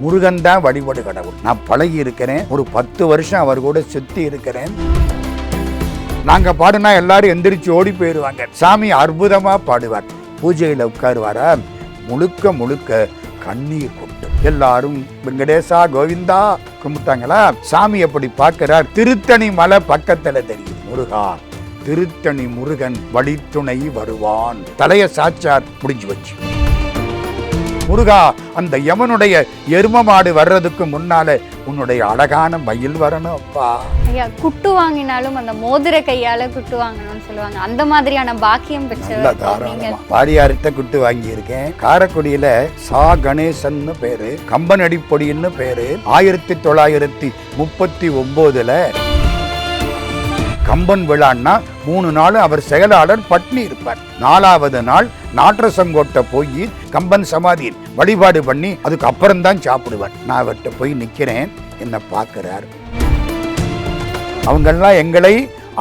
முருகன் தான் வழிபாடு கடவுள். நான் பழகி இருக்கிறேன். ஒரு பத்து வருஷம் அவர் கூட சுத்தி இருக்கிறேன். நாங்க பாடுனா எல்லாரும் எந்திரிச்சு ஓடி போயிடுவாங்க சாமி அற்புதமா பாடுவார். பூஜையில உட்காருவாரா? முழுக்க முழுக்க கண்ணீர் கொண்டு எல்லாரும் வெங்கடேசா கோவிந்தா கும்பிட்டாங்களா? சாமி எப்படி பார்க்கிறார். திருத்தணி மலை பக்கத்துல தெரியும். முருகா திருத்தணி முருகன் வழித்துணை வருவான். தலைய சாச்சார் முடிஞ்சு வச்சு முருகா அந்த யமனுடைய எரும மாடு வர்றதுக்கு முன்னால உன்னுடைய அழகான மயில் வரணும் அப்பா. ஐயா குட்டு வாங்கினாலும் அந்த மோதிர கையால குட்டு வாங்கணும்னு சொல்லுவாங்க. அந்த மாதிரியான பாக்கியம் தாராளமா. வாரியார்கிட்ட குட்டு வாங்கியிருக்கேன். காரைக்குடியில சா. கணேசன்னு பேரு கம்பனடி பொடின்னு பேரு ஆயிரத்தி தொள்ளாயிரத்தி முப்பத்தி ஒன்பதுல கம்பன் விழான்னா மூணு நாள் அவர் செயலாளர் பட்னி இருப்பார். நாலாவது நாள் நாற்றசங்கோட்டை போய் கம்பன் சமாதி வழிபாடு பண்ணி அதுக்கு அப்புறம் தான் சாப்பிடுவார். நான் அவர்கிட்ட போய் நிற்கிறேன் என்னை பார்க்கிறார். அவங்கெல்லாம் எங்களை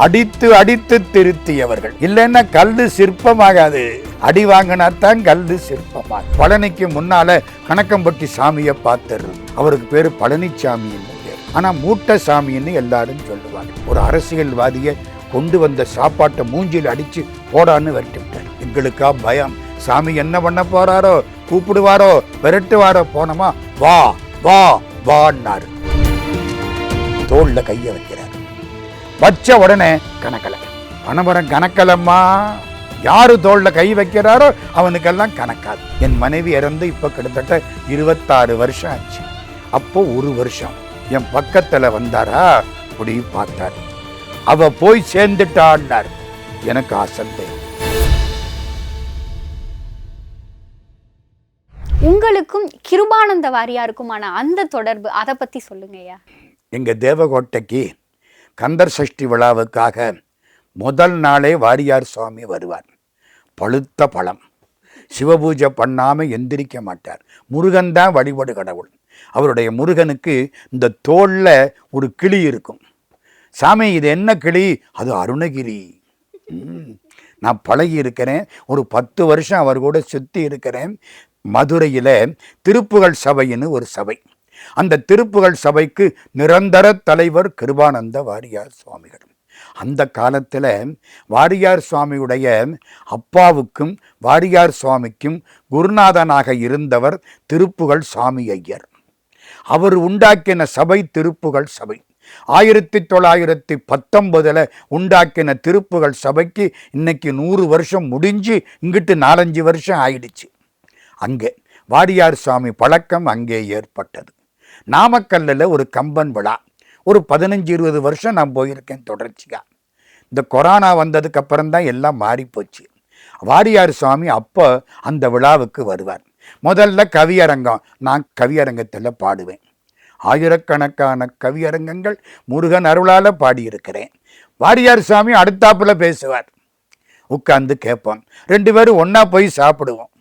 அடித்து அடித்து திருத்தியவர்கள். இல்லைன்னா கல்லு சிற்பமாகாது. அடி வாங்கினா தான் கல்லு சிற்பமாக பழனிக்கு முன்னால கணக்கம்பட்டி சாமியை பார்த்துடுறது அவருக்கு பேரு பழனிச்சாமி இல்லை ஆனா மூட்டை சாமின்னு எல்லாரும் சொல்லுவாங்க. ஒரு அரசியல்வாதியை கொண்டு வந்த சாப்பாட்டை மூஞ்சில் அடிச்சு போடான்னு விரட்டிவிட்டார் எங்களுக்கா பயம்? சாமி என்ன பண்ண போறாரோ? கூப்பிடுவாரோ? விரட்டுவாரோ? போனோமா? வா வா வான்னாரு. தோல்ல கையை வைக்கிறார். வச்ச உடனே கணக்கலை. பணவரம் கணக்கலம்மா. யாரு தோல்ல கை வைக்கிறாரோ அவனுக்கெல்லாம் கணக்காது. என் மனைவி இறந்து இப்ப கிட்டத்தட்ட இருபத்தாறு வருஷம் ஆச்சு. அப்போ ஒரு வருஷம். என் பக்கத்துல வந்தாரா? அப்படி பார்த்தார். அவ போய் சேர்ந்துட்டான்னார். எனக்கு ஆசந்தை. உங்களுக்கும் கிருபானந்த வாரியாருக்குமான அந்த தொடர்பு அதை பத்தி சொல்லுங்க ஐயா. எங்க தேவகோட்டைக்கு கந்தர் சஷ்டி விழாவுக்காக முதல் நாளே வாரியார் சுவாமி வருவார். பழுத்த பழம். சிவபூஜை பண்ணாம எந்திரிக்க மாட்டார். முருகன் தான் வழிபாடு கடவுள். அவருடைய முருகனுக்கு இந்த தோளில் ஒரு கிளி இருக்கும். சாமி இது என்ன கிளி? அது அருணகிரி. நான் பழகி இருக்கிறேன். ஒரு பத்து வருஷம் அவர் கூட சுற்றி இருக்கிறேன். மதுரையில் திருப்புகழ் சபைன்னு ஒரு சபை. அந்த திருப்புகழ் சபைக்கு நிரந்தர தலைவர் கிருபானந்த வாரியார் சுவாமிகள். அந்த காலத்தில் வாரியார் சுவாமியுடைய அப்பாவுக்கும் வாரியார் சுவாமிக்கும் குருநாதனாக இருந்தவர் திருப்புகழ் சாமி ஐயர். அவர் உண்டாக்கின சபை திருப்புகள் சபை. ஆயிரத்தி தொள்ளாயிரத்தி பத்தொன்பதில் உண்டாக்கின திருப்புகள் சபைக்கு இன்னைக்கு நூறு வருஷம் முடிஞ்சு இங்கிட்டு நாலஞ்சு வருஷம் ஆயிடுச்சு. அங்கே வாரியார் சுவாமி பழக்கம் அங்கே ஏற்பட்டது. நாமக்கல்லில் ஒரு கம்பன் விழா. ஒரு பதினஞ்சு இருபது வருஷம் நான் போயிருக்கேன் தொடர்ச்சியாக இந்த கொரோனா வந்ததுக்கு அப்புறம் தான் எல்லாம் மாறிப்போச்சு. வாடியார் வாரியார் சுவாமி அப்போ அந்த விழாவுக்கு வருவார். முதல்ல கவியரங்கம். நான் கவியரங்கத்தில் பாடுவேன். ஆயிரக்கணக்கான கவியரங்கங்கள் முருகன் அருளால் பாடியிருக்கிறேன். வாரியார் சாமி அடுத்தாப்புல பேசுவார். உட்கார்ந்து கேட்போம். ரெண்டு பேரும் ஒன்றா போய் சாப்பிடுவோம்.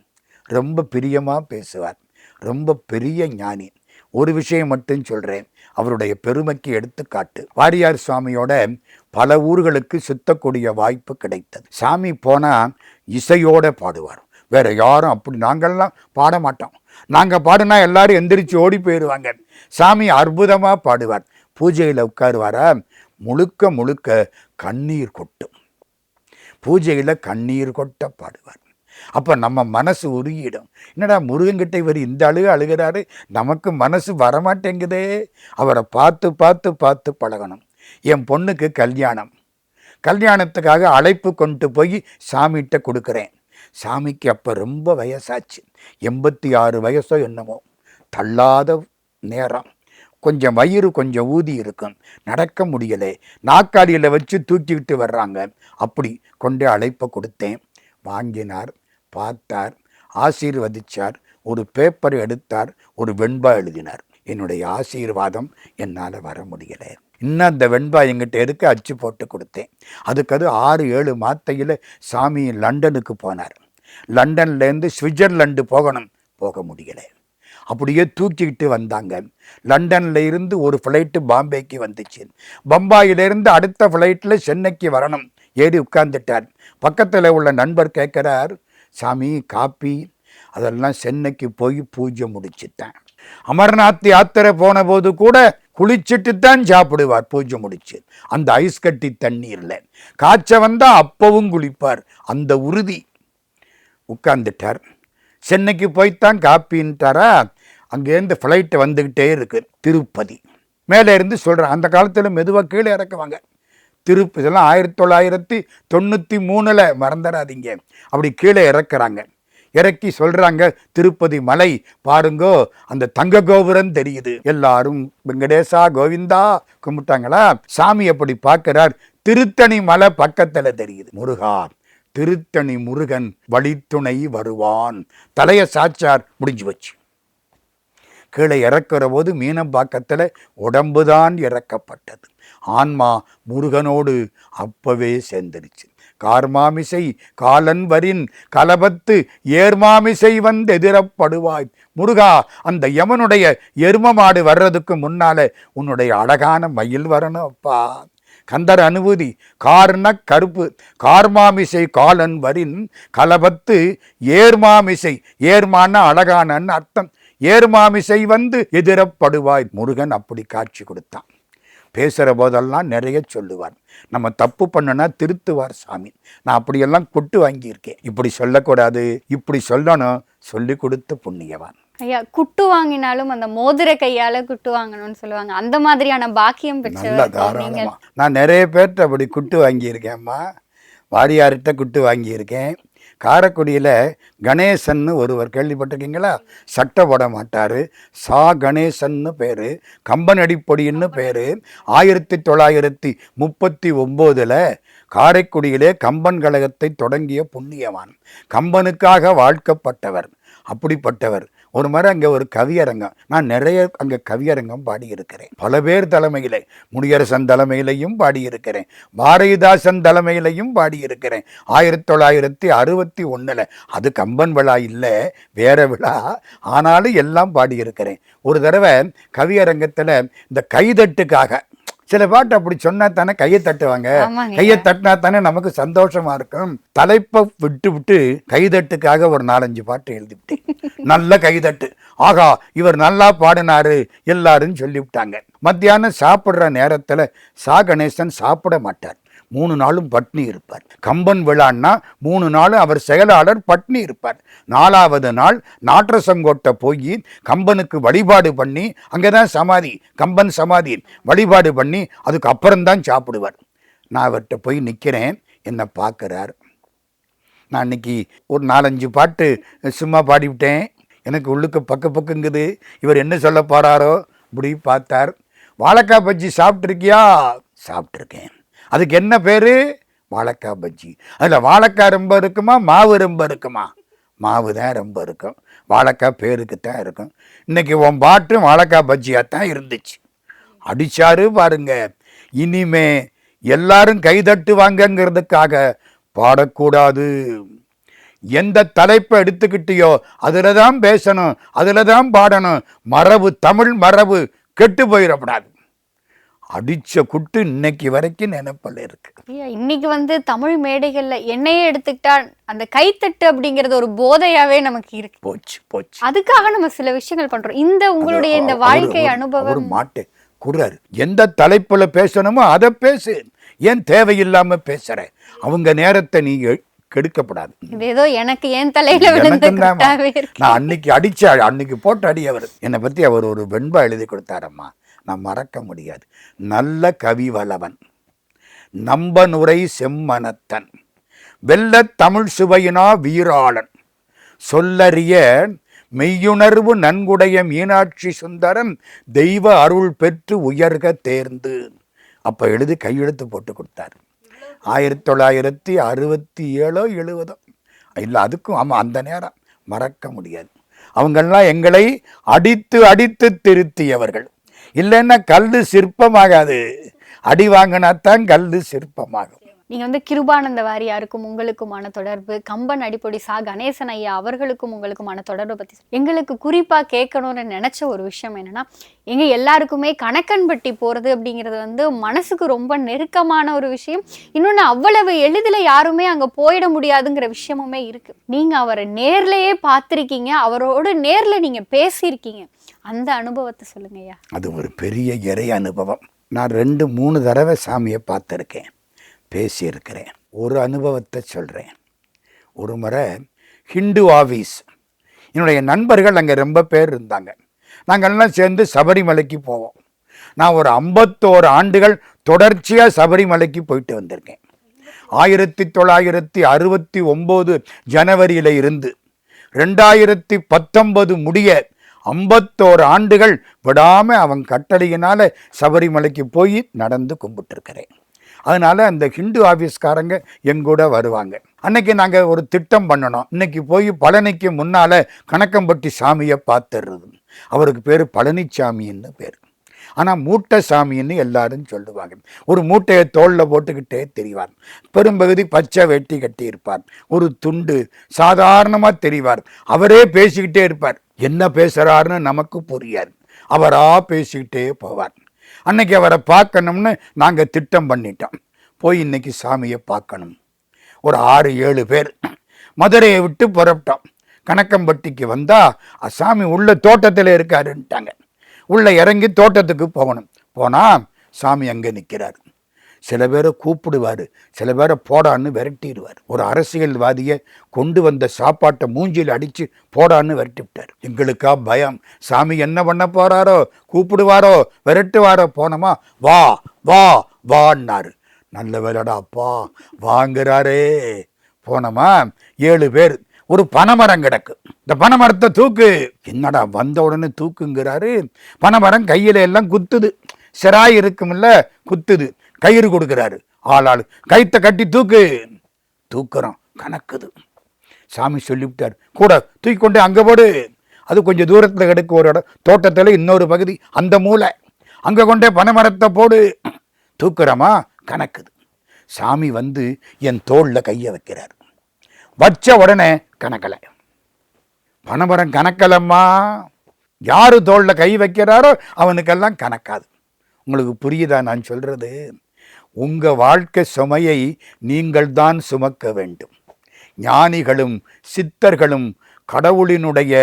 ரொம்ப பிரியமாக பேசுவார். ரொம்ப பெரிய ஞானி. ஒரு விஷயம் மட்டும் சொல்கிறேன் அவருடைய பெருமைக்கு எடுத்துக்காட்டு. வாரியார் சுவாமியோட பல ஊர்களுக்கு சுத்தக்கூடிய வாய்ப்பு கிடைத்தது. சாமி போனால் இசையோட பாடுவார். வேறு யாரும் அப்படி நாங்கள்லாம் பாட மாட்டோம். நாங்கள் பாடினா எல்லாரும் எந்திரிச்சு ஓடி போயிடுவாங்க. சாமி அற்புதமாக பாடுவார். பூஜையில் உட்காருவார? முழுக்க முழுக்க கண்ணீர் கொட்டும். பூஜையில் கண்ணீர் கொட்ட பாடுவார். அப்போ நம்ம மனசு உருகிடும். என்னடா முருகன்கிட்ட இவர் இந்த அழுக அழுகிறாரு? நமக்கு மனசு வரமாட்டேங்குதே. அவரை பார்த்து பார்த்து பார்த்து பழகணும். என் பொண்ணுக்கு கல்யாணம். கல்யாணத்துக்காக அழைப்பு கொண்டு போய் சாமிகிட்ட கொடுக்குறேன். சாமிக்கு அப்போ ரொம்ப வயசாச்சு. எண்பத்தி ஆறு வயசோ என்னமோ. தள்ளாத நேரம். கொஞ்சம் வயிறு கொஞ்சம் ஊதி இருக்கும். நடக்க முடியலை. நாக்காளியில் வச்சு தூக்கிக்கிட்டு வர்றாங்க. அப்படி கொண்டு அழைப்பை கொடுத்தேன். வாங்கினார் பார்த்தார் ஆசீர்வதிச்சார் ஒரு பேப்பர் எடுத்தார் ஒரு வெண்பா எழுதினார். என்னுடைய ஆசீர்வாதம் என்னால் வர முடியலை. இன்னும் அந்த வெண்பா எங்கிட்ட இருக்க அச்சு போட்டு கொடுத்தேன்? அதுக்கு அது ஆறு ஏழு மாத்தையில் சாமி லண்டனுக்கு போனார். லண்டன்லேருந்து சுவிட்சர்லாண்டு போகணும். போக முடியலை. அப்படியே தூக்கிக்கிட்டு வந்தாங்க. லண்டன்ல இருந்து ஒரு ஃப்ளைட்டு பாம்பேக்கு வந்துச்சு. பம்பாயிலிருந்து அடுத்த ஃப்ளைட்டில் சென்னைக்கு வரணும். ஏறி உட்கார்ந்துட்டார். பக்கத்தில் உள்ள நண்பர் கேட்குறார் சாமி காப்பி அதெல்லாம் சென்னைக்கு போய் பூஜை முடிச்சுட்டேன். அமர்நாத் யாத்திரை போன போது கூட குளிச்சுட்டு தான் சாப்பிடுவார். பூஜை முடிச்சு. அந்த ஐஸ் கட்டி தண்ணீரில். காய்ச்ச வந்தால் அப்பவும் குளிப்பார். அந்த உறுதி. உட்கார்ந்துட்டார். சென்னைக்கு போய்த்தான் காப்பின்ட்டாரா அங்கேருந்து ஃப்ளைட்டு வந்துக்கிட்டே இருக்குது திருப்பதி. மேலே இருந்து சொல்கிறேன் அந்த காலத்தில் மெதுவாக கீழே இறக்குவாங்க. திருப்பதி இதெல்லாம் ஆயிரத்தி தொள்ளாயிரத்தி தொண்ணூற்றி மூணில் மறந்துடாதீங்க. அப்படி கீழே இறக்குறாங்க. இறக்கி சொல்கிறாங்க திருப்பதி மலை பாருங்கோ அந்த தங்க கோபுரம் தெரியுது. எல்லாரும் வெங்கடேசா கோவிந்தா கும்பிட்டாங்களா? சாமி அப்படி பார்க்குறார் திருத்தணி மலை பக்கத்தில் தெரியுது. முருகா திருத்தணி முருகன் வழித்துணை வருவான். தலைய சாச்சார் முடிஞ்சு வச்சு கீழே இறக்குற போது மீனம்பாக்கத்தில் உடம்புதான் இறக்கப்பட்டது. ஆன்மா முருகனோடு அப்பவே சேர்ந்துருச்சு. கார்மாமிசை காலன் வரின் கலபத்து ஏர்மாமிசை வந்து எதிரப்படுவாய் முருகா அந்த யமனுடைய எரும மாடு வர்றதுக்கு முன்னால உன்னுடைய அழகான மயில் வரணும் அப்பா. கந்தர் அனுபூதி கார்ன கருப்பு கார்மாமிசை காலன் வரின் கலபத்து ஏர்மாமிசை ஏர்மான அழகானன்னு அர்த்தம். ஏர்மாமிசை வந்து எதிரப்படுவாய் முருகன் அப்படி காட்சி கொடுத்தான். பேசுகிற போதெல்லாம் நிறைய சொல்லுவார். நம்ம தப்பு பண்ணனா திருத்துவார் சாமி. நான் அப்படியெல்லாம் கொட்டு வாங்கியிருக்கேன். இப்படி சொல்லக்கூடாது இப்படி சொல்லணும் சொல்லி கொடுத்த புண்ணியவான். ஐயா குட்டு வாங்கினாலும் அந்த மோதிர கையால குட்டு வாங்கணும்னு சொல்லுவாங்க. அந்த மாதிரியான பாக்கியம் தாராளமா. நான் நிறைய பேர்கிட்ட அப்படி குட்டு வாங்கியிருக்கேன்மா வாரியார்கிட்ட குட்டு வாங்கியிருக்கேன். காரைக்குடியில் கணேசன்னு ஒருவர் கேள்விப்பட்டிருக்கீங்களா? சட்டை போட மாட்டார். சா கணேசன்னு பேர். கம்பனடிப்பொடின்னு பேர். ஆயிரத்தி தொள்ளாயிரத்தி முப்பத்தி ஒம்போதில் காரைக்குடியிலே கம்பன் கழகத்தை தொடங்கிய புண்ணியவான். கம்பனுக்காக வாழ்க்கப்பட்டவர். அப்படிப்பட்டவர். ஒரு மாதிரி அங்கே ஒரு கவியரங்கம். நான் நிறைய அங்கே கவியரங்கம் பாடியிருக்கிறேன். பல பேர் தலைமையில் முடியரசன் தலைமையிலையும் பாடியிருக்கிறேன். பாரதிதாசன் தலைமையிலையும் பாடியிருக்கிறேன். ஆயிரத்தி தொள்ளாயிரத்தி அறுபத்தி ஒன்றில் அது கம்பன் விழா இல்லை வேற விழா ஆனாலும் எல்லாம் பாடியிருக்கிறேன். ஒரு தடவை கவியரங்கத்தில் இந்த கைதட்டுக்காக சில பாட்டு அப்படி சொன்னா தானே கையை தட்டுவாங்க. கையை தட்டினா தானே நமக்கு சந்தோஷமா இருக்கும். தலைப்பை விட்டு விட்டு கைதட்டுக்காக ஒரு நாலஞ்சு பாட்டு எழுதிவிட்டேன். நல்ல கைதட்டு ஆகா இவர் நல்லா பாடினாரு எல்லாரும் சொல்லிவிட்டாங்க. மத்தியானம் சாப்பிடுற நேரத்துல சா கணேசன் சாப்பிட மாட்டார். மூணு நாளும் பட்னி இருப்பார். கம்பன் விழான்னா மூணு நாளும் அவர் செயலாளர் பட்னி இருப்பார். நாலாவது நாள் நாற்றசங்கோட்டை போய் கம்பனுக்கு வழிபாடு பண்ணி அங்கே தான் சமாதி கம்பன் சமாதி வழிபாடு பண்ணி அதுக்கு அப்புறம்தான் சாப்பிடுவார். நான் அவர்கிட்ட போய் நிற்கிறேன் என்னை பார்க்குறார். நான் இன்னைக்கு ஒரு நாலஞ்சு பாட்டு சும்மா பாடிவிட்டேன். எனக்கு உள்ளுக்கு பக்க பக்கங்குது. இவர் என்ன சொல்ல போகிறாரோ இப்படி பார்த்தார். வாழைக்காய் பஜ்ஜி சாப்பிட்ருக்கியா சாப்பிட்ருக்கேன் அதுக்கு என்ன பேர்? வாழைக்காய் பஜ்ஜி. அதில் வாழைக்காய் ரொம்ப இருக்குமா? மாவு ரொம்ப இருக்குமா? மாவு தான் ரொம்ப இருக்கும். வாழைக்காய் பேருக்கு தான் இருக்கும். இன்னைக்கு உன் பாட்டும் வாழைக்காய் பஜ்ஜியாக தான் இருந்துச்சு. அடிச்சாரு பாருங்க. இனிமே எல்லாரும் கைதட்டுவாங்கங்கிறதுக்காக பாடக்கூடாது. எந்த தலைப்பை எடுத்துக்கிட்டியோ அதில் தான் பேசணும் அதில் தான் பாடணும். மரபு தமிழ் மரபு கெட்டு போயிடக்கூடாது. அடிச்ச குட்டு இன்னைக்கு வரைக்கும் நினைப்பில் இருக்கு. ஐயா இன்னைக்கு வந்து தமிழ் மேடைகள்ல என்னையே எடுத்துக்கிட்டா அந்த கைத்தட்டு அப்படிங்கறது ஒரு போதையாவே நமக்கு இருக்கு. போச்சு போச்சு. அதுக்காக நம்ம சில விஷயங்கள் பண்றோம். இந்த உங்களுடைய இந்த வாழ்க்கை அனுபவம் மாட்டு குடுறாரு. எந்த தலைப்புல பேசணுமோ அதை பேசு. ஏன் தேவையில்லாம பேசுற? அவங்க நேரத்தை நீ கெடுக்கப்படாது. இது ஏதோ எனக்கு ஏன் தலையில நான் அன்னைக்கு அடிச்ச அன்னைக்கு போட்டு அடி அவர். என்னை பத்தி அவர் ஒரு வெண்பா எழுதி கொடுத்தாரம்மா. நான் மறக்க முடியாது. நல்ல கவி வளவன் நம்பனுரை செம்மனத்தன் வெல்ல தமிழ் சுவையினா வீராளன் சொல்லறிய மெய்யுணர்வு நன்குடைய மீனாட்சி சுந்தரம் தெய்வ அருள் பெற்று உயர்க தேர்ந்து. அப்போ எழுதி கையெழுத்து போட்டு கொடுத்தாரு. ஆயிரத்தி தொள்ளாயிரத்தி அறுபத்தி ஏழோ எழுபதோ இல்லை அதுக்கும் ஆமாம் அந்த நேரம். மறக்க முடியாது. அவங்கெல்லாம் எங்களை அடித்து அடித்து திருத்தியவர்கள். இல்லைன்னா கல் சிற்பமாகாது. அடி வாங்கினாத்தான் கல் சிற்பமாகும். நீங்கள் வந்து கிருபானந்த வாரியாருக்கும் உங்களுக்குமான தொடர்பு கம்பன் அடிப்பொடி சா கணேசன் ஐயா அவர்களுக்கும் உங்களுக்குமான தொடர்பு பற்றி எங்களுக்கு குறிப்பாக கேட்கணும்னு நினச்ச ஒரு விஷயம் என்னன்னா எங்கள் எல்லாருக்குமே கணக்கன்பட்டி போகிறது அப்படிங்கிறது வந்து மனசுக்கு ரொம்ப நெருக்கமான ஒரு விஷயம். இன்னொன்று அவ்வளவு எளிதில் யாருமே அங்கே போயிட முடியாதுங்கிற விஷயமுமே இருக்குது நீங்கள் அவரை நேர்லேயே பார்த்துருக்கீங்க அவரோட நேரில் நீங்கள் பேசியிருக்கீங்க. அந்த அனுபவத்தை சொல்லுங்க ஐயா அது ஒரு பெரிய இறை அனுபவம். நான் ரெண்டு மூணு தடவை சாமியை பார்த்துருக்கேன். பேசியிருக்கிறேன். ஒரு அனுபவத்தை சொல்கிறேன் ஒரு முறை ஹிந்து ஆஃபீஸ் என்னுடைய நண்பர்கள் அங்கே ரொம்ப பேர் இருந்தாங்க. நாங்கள்லாம் சேர்ந்து சபரிமலைக்கு போவோம். நான் ஒரு ஐம்பத்தோரு ஆண்டுகள் தொடர்ச்சியாக சபரிமலைக்கு போயிட்டு வந்திருக்கேன். ஆயிரத்தி தொள்ளாயிரத்தி அறுபத்தி ஒம்பது ஜனவரியில் இருந்து ரெண்டாயிரத்தி பத்தொம்பது முடிய ஐம்பத்தோரு ஆண்டுகள் விடாமல் அவன் கட்டளையினால் சபரிமலைக்கு போய் நடந்து கும்பிட்டுருக்கிறேன். அதனால அந்த ஹிந்து ஆஃபீஸ்காரங்க எங்கூட வருவாங்க. அன்னைக்கு நாங்கள் ஒரு திட்டம் பண்ணணும். இன்னைக்கு போய் பழனிக்கு முன்னால் கணக்கம்பட்டி சாமியை பார்த்துடுறது. அவருக்கு பேர் பழனிச்சாமின்னு பேர். ஆனால் மூட்டை சாமின்னு எல்லாரும் சொல்லுவாங்க. ஒரு மூட்டையை தோளில் போட்டுக்கிட்டே தெரிவார். பெரும்பகுதி பச்சை வெட்டி கட்டி இருப்பார் ஒரு துண்டு சாதாரணமாக தெரிவார். அவரே பேசிக்கிட்டே இருப்பார். என்ன பேசுகிறாருன்னு நமக்கு புரியாது. அவராக பேசிக்கிட்டே போவார். அன்னைக்கு அவரை பார்க்கணும்னு நாங்கள் திட்டம் பண்ணிட்டோம். போய் இன்னைக்கு சாமியை பார்க்கணும். ஒரு ஆறு ஏழு பேர் மதுரையை விட்டு புறப்பட்டோம். கணக்கம்பட்டிக்கு வந்தால் சாமி உள்ள தோட்டத்தில் இருக்காருன்ட்டாங்க. உள்ளே இறங்கி தோட்டத்துக்கு போகணும். போனால் சாமி அங்கே நிற்கிறார் சில பேரை கூப்பிடுவார் சில பேரை போடான்னு விரட்டிடுவார். ஒரு அரசியல்வாதியை கொண்டு வந்த சாப்பாட்டை மூஞ்சியில் அடித்து போடான்னு விரட்டி விட்டார் எங்களுக்கா பயம். சாமி என்ன பண்ண போகிறாரோ கூப்பிடுவாரோ விரட்டுவாரோ போனோமா? வா வா வான்னாரு. நல்ல வேலைடா அப்பா வாங்குறாரே. போனோமா? ஏழு பேர். ஒரு பனைமரம் கிடக்கு. இந்த பனைமரத்தை தூக்கு. என்னடா வந்த உடனே தூக்குங்கிறாரு? பனைமரம் கையில எல்லாம் குத்துது. சிராய் இருக்கும்ல குத்துது. கயிறு கொடுக்குறாரு. ஆள் ஆள் கட்டி தூக்கு. தூக்குறோம் கணக்குது. சாமி சொல்லிவிட்டார் கூட தூக்கி கொண்டு அங்கே போடு. அது கொஞ்சம் தூரத்தில் கிடக்கு ஒரு இடம் தோட்டத்தில் இன்னொரு பகுதி அந்த மூலை. அங்கே கொண்டே பனைமரத்தை போடு. தூக்குறோமா? கணக்குது. சாமி வந்து என் தோளில் கையை வைக்கிறார். வச்ச உடனே கணக்கலை. பனைமரம் கணக்கலம்மா. யார் தோளில் கை வைக்கிறாரோ அவனுக்கெல்லாம் கணக்காது. உங்களுக்கு புரியுதா நான் சொல்கிறது உங்கள் வாழ்க்கை சுமையை நீங்கள் தான் சுமக்க வேண்டும். ஞானிகளும் சித்தர்களும் கடவுளினுடைய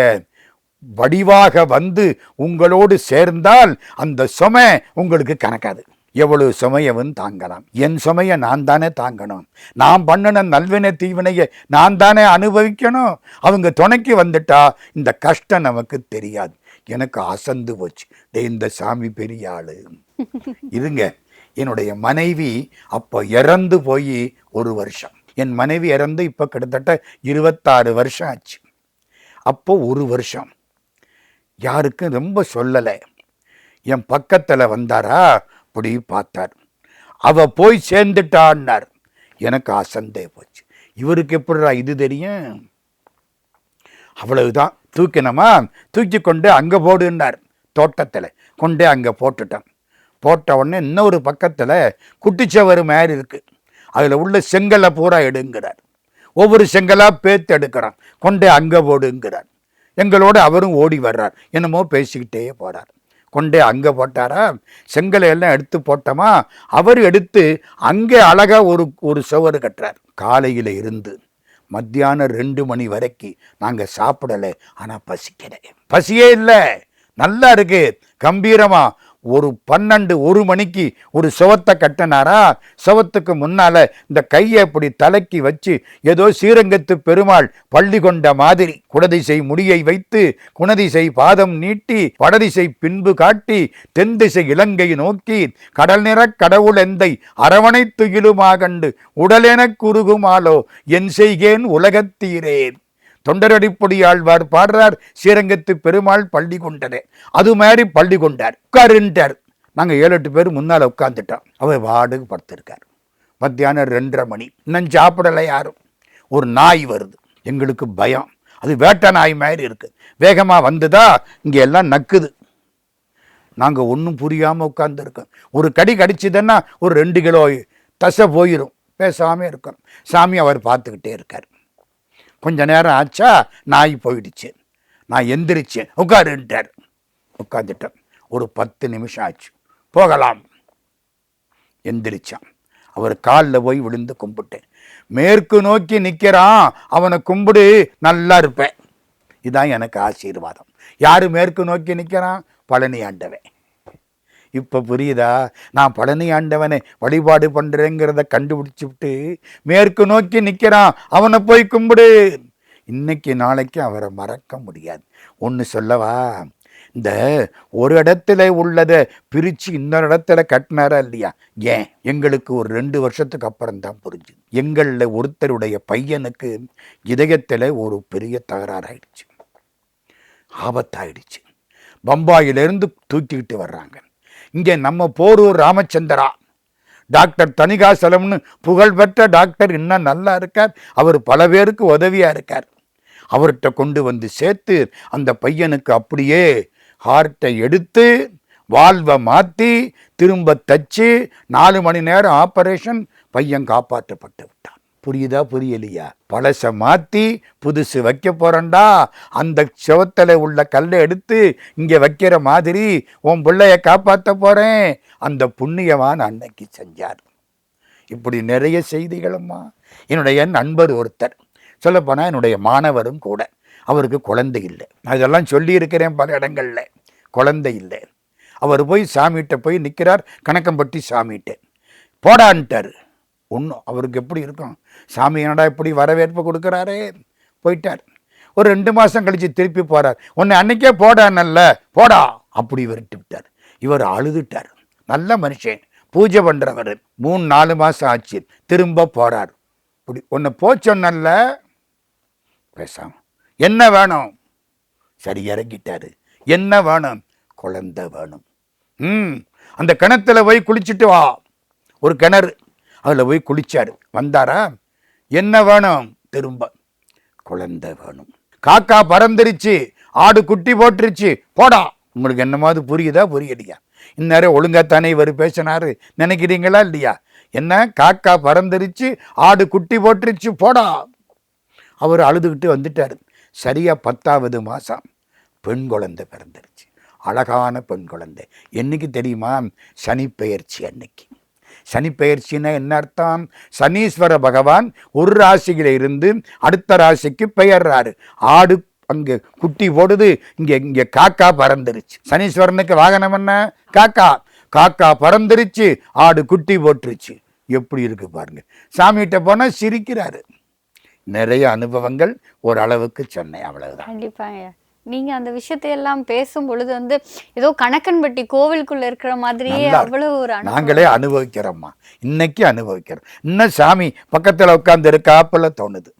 வடிவாக வந்து உங்களோடு சேர்ந்தால் அந்த சுமை உங்களுக்கு கணக்காது. எவ்வளவு சுமையவும் தாங்கலாம். என் சுமையை நான் தானே தாங்கணும். நான் பண்ணின நல்வினை தீவினையை நான் தானே அனுபவிக்கணும். அவங்க துணைக்கு வந்துட்டா இந்த கஷ்டம் நமக்கு தெரியாது. எனக்கு அசந்து போச்சு. இந்த சாமி பெரிய ஆளு. இருங்க. என்னுடைய மனைவி அப்போ இறந்து போய் ஒரு வருஷம். என் மனைவி இறந்து இப்போ கிட்டத்தட்ட இருபத்தாறு வருஷம் ஆச்சு. அப்போ ஒரு வருஷம். யாருக்கும் ரொம்ப சொல்லலை. என் பக்கத்தில் வந்தாரா? அப்படி பார்த்தார். அவ போய் சேர்ந்துட்டான்னார். எனக்கு அசந்தே போச்சு. இவருக்கு எப்படிடா இது தெரியும்? அவ்வளவுதான். தூக்கினமா? தூக்கி கொண்டு அங்கே போடுன்னார். தோட்டத்தில். கொண்டே அங்கே போட்டுட்டேன் போட்ட உடனே இன்னொரு பக்கத்தில் குட்டிச்சவர் மாதிரி இருக்குது அதில் உள்ள செங்கலை பூரா எடுங்கிறார். ஒவ்வொரு செங்கலாக பேத்து எடுக்கிறான். கொண்டே அங்கே போடுங்கிறார். எங்களோட அவரும் ஓடி வர்றார். என்னமோ பேசிக்கிட்டே போகிறார் கொண்டே அங்கே போட்டாரா? செங்கலை எல்லாம் எடுத்து போட்டோமா? அவர் எடுத்து அங்கே அழகாக ஒரு ஒரு சுவர் கட்டுறார். காலையில் இருந்து மத்தியானம் ரெண்டு மணி வரைக்கும் நாங்கள் சாப்பிடலை. ஆனால் பசிக்கலை. பசியே இல்லை. நல்லா இருக்கு. கம்பீரமாக ஒரு பன்னெண்டு ஒரு மணிக்கு ஒரு சுவத்தை கட்டினாரா? சுவத்துக்கு முன்னால இந்த கையை இப்படி தலைக்கு வச்சு ஏதோ ஸ்ரீரங்கத்து பெருமாள் பள்ளி கொண்ட மாதிரி குடதிசை முடியை வைத்து குணதிசை பாதம் நீட்டி வடதிசை பின்பு காட்டி தென் திசை இலங்கை நோக்கி கடல் நிற கடவுள் எந்தை அரவணைத்துயிலுமா கண்டு உடலென குறுகுமாலோ என் செய்கேன் உலகத்தீரேன் தொண்டரடிப்பொடி ஆழ்வார் பாடுறார். ஸ்ரீரங்கத்து பெருமாள் பள்ளி கொண்டதே. அது மாதிரி பள்ளி கொண்டார். உட்காருன்ட்டார் நாங்கள் ஏழு எட்டு பேர் முன்னால் உட்காந்துட்டோம் அவர் வாடுக்கு படுத்திருக்கார். மத்தியானம் ரெண்டரை மணி. இன்னும் சாப்பிடலை யாரும். ஒரு நாய் வருது. எங்களுக்கு பயம். அது வேட்டை நாய் மாதிரி இருக்குது வேகமாக வந்துதா? இங்கே எல்லாம் நக்குது. நாங்கள் ஒன்றும் புரியாமல் உட்காந்துருக்கோம் ஒரு கடி கடிச்சதுன்னா ஒரு ரெண்டு கிலோ தசை போயிடும் பேசாமல் இருக்கோம். சாமி அவர் பார்த்துக்கிட்டே இருக்கார். கொஞ்ச நேரம் ஆச்சா நாய் போயிடுச்சு. நான் எந்திரிச்சேன் உட்காருன்ட்டார் உட்காந்துட்டேன் ஒரு பத்து நிமிஷம் ஆச்சு. போகலாம். எந்திரிச்சான். அவர் காலில் போய் விழுந்து கும்பிட்டேன். மேற்கு நோக்கி நிற்கிறான் அவனை கும்பிடு நல்லா இருப்பேன். இதுதான் எனக்கு ஆசீர்வாதம். யார் மேற்கு நோக்கி நிற்கிறான் பழனி ஆண்டவன் இப்போ புரியுதா? நான் பழனி ஆண்டவனை வழிபாடு பண்ணுறேங்கிறத கண்டுபிடிச்சி விட்டு மேற்கு நோக்கி நிற்கிறான் அவனை போய் கும்பிடு. இன்னைக்கு நாளைக்கு அவரை மறக்க முடியாது. ஒன்று சொல்லவா? இந்த ஒரு இடத்துல உள்ளதை பிரித்து இன்னொரு இடத்துல கட்டினாரா இல்லையா? ஏன்? எங்களுக்கு ஒரு ரெண்டு வருஷத்துக்கு அப்புறம் தான் புரிஞ்சுது எங்களில் ஒருத்தருடைய பையனுக்கு இதயத்தில் ஒரு பெரிய தகராறாயிடுச்சு. ஆபத்தாயிடுச்சு. பம்பாயிலிருந்து தூக்கிக்கிட்டு வர்றாங்க. இங்கே நம்ம போரூர் ராமச்சந்திரா. டாக்டர் தனிகாசலம்னு புகழ்பெற்ற டாக்டர் இன்னும் நல்லா இருக்கார். அவர் பல பேருக்கு உதவியாக இருக்கார். அவர்கிட்ட கொண்டு வந்து சேர்த்து அந்த பையனுக்கு அப்படியே ஹார்ட்டை எடுத்து வால்வை மாற்றி திரும்ப தச்சு நாலு மணி நேரம் ஆப்பரேஷன் பையன் காப்பாற்றப்பட்டு விட்டான். புரியுதா புரியலையா? பழசை மாற்றி புதுசு வைக்க போகிறண்டா அந்த சுவத்தில் உள்ள கல்லை எடுத்து இங்கே வைக்கிற மாதிரி உன் பிள்ளைய காப்பாற்ற போகிறேன் அந்த புண்ணியவான் அன்னைக்கு செஞ்சார். இப்படி நிறைய செய்திகளம்மா. என்னுடைய நண்பர் ஒருத்தர் சொல்லப்போனால் என்னுடைய மாணவரும் கூட அவருக்கு குழந்தை இல்லை. நான் இதெல்லாம் சொல்லியிருக்கிறேன் பல இடங்களில். குழந்தை இல்லை. அவர் போய் சாமிகிட்ட போய் நிற்கிறார் கணக்கம்பட்டி சாமிகிட்ட. போடான்ட்டார். ஒன்றும் அவருக்கு எப்படி இருக்கும்? சாமி என்னடா இப்படி வரவேற்பு கொடுக்குறாரே? போயிட்டார். ஒரு ரெண்டு மாதம் கழித்து திருப்பி போகிறார் உன்னை அன்னைக்கே போடானல்ல போடா அப்படி விரட்டி விட்டார். இவர் அழுதுட்டார். நல்ல மனுஷன் பூஜை பண்ணுறவர் மூணு நாலு மாதம் ஆச்சு திரும்ப போகிறார் இப்படி உன்னை போச்சொன்னல்ல பேசாம. என்ன வேணும்? சரி இறங்கிட்டாரு என்ன வேணும்? குழந்தை வேணும். ம் அந்த கிணத்துல போய் குளிச்சுட்டு வா. ஒரு கிணறு அதில் போய் குளித்தார் வந்தாரா? என்ன வேணும்? திரும்ப. குழந்தை வேணும். காக்கா பறந்துருச்சு. ஆடு குட்டி போட்டுருச்சு. போடா. உங்களுக்கு என்னமாவது புரியுதா? புரியலையா? இந்நேரம் ஒழுங்காத்தானே இவர் பேசினாரு. நினைக்கிறீங்களா இல்லையா? என்ன? காக்கா பறந்துருச்சு. ஆடு குட்டி போட்டுருச்சு. போடா. அவர் அழுதுகிட்டு வந்துட்டார். சரியா பத்தாவது மாதம் பெண் குழந்தை பிறந்துருச்சு. அழகான பெண் குழந்தை. என்னைக்கு தெரியுமா? சனிப்பெயர்ச்சி அன்னைக்கு. சனி என்ன அர்த்தம்? சனீஸ்வர பகவான் ஒரு ராசியில் இருந்து அடுத்த ராசிக்கு பெயர்றாரு. ஆடு அங்கே குட்டி போடுது இங்கே இங்கே காக்கா பறந்துருச்சு. சனீஸ்வரனுக்கு வாகனம் என்ன? காக்கா. காக்கா பறந்துருச்சு ஆடு குட்டி போட்டுருச்சு. எப்படி இருக்கு பாருங்க. சாமிகிட்ட போனால் சிரிக்கிறாரு. நிறைய அனுபவங்கள் ஓரளவுக்கு சொன்னேன் அவ்வளவுதான். கண்டிப்பாங்க நீங்க அந்த விஷயத்தையெல்லாம் பேசும் பொழுது வந்து ஏதோ கணக்கன்பட்டி கோவிலுக்குள்ள இருக்கிற மாதிரியே. அவ்வளவு ஒரு. நாங்களே அனுபவிக்கிறோம்மா இன்னைக்கு அனுபவிக்கிறோம் இன்னும் சாமி பக்கத்தில் உட்காந்து இருக்காப்புல தோணுது.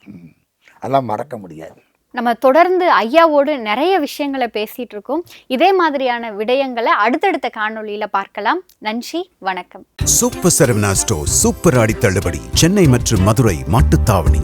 அதெல்லாம் மறக்க முடியாது நம்ம தொடர்ந்து ஐயாவோடு நிறைய விஷயங்களை பேசிட்டு இருக்கோம். இதே மாதிரியான விடயங்களை அடுத்தடுத்த காணொளியில பார்க்கலாம். நன்றி வணக்கம். சூப்பர் சரவணா ஸ்டோர் சூப்பர் ஆடி தள்ளுபடி. சென்னை மற்றும் மதுரை மாட்டுத்தாவணி.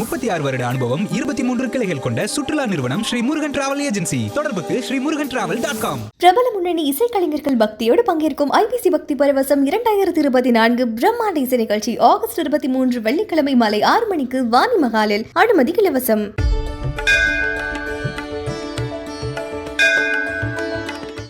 முப்பத்தி ஆறு வருட அனுபவம் இருபத்தி மூன்று கிளைகள் கொண்ட சுற்றுலா நிறுவனம் ஸ்ரீ முருகன் டிராவல் ஏஜென்சி. தொடர்புக்கு Sri Murugan travel dot com. பிரபல முன்னணி இசைக்கலைஞர்கள் பக்தியோடு பங்கேற்கும் ஐபிசி பக்தி பரவசம் இரண்டாயிரத்தி இருபத்தி நான்கு பிரம்மாண்ட இசை நிகழ்ச்சி ஆகஸ்ட் இருபத்தி மூன்று வெள்ளிக்கிழமை மாலை ஆறு மணிக்கு வாணி மகாலில். அனுமதி இலவசம்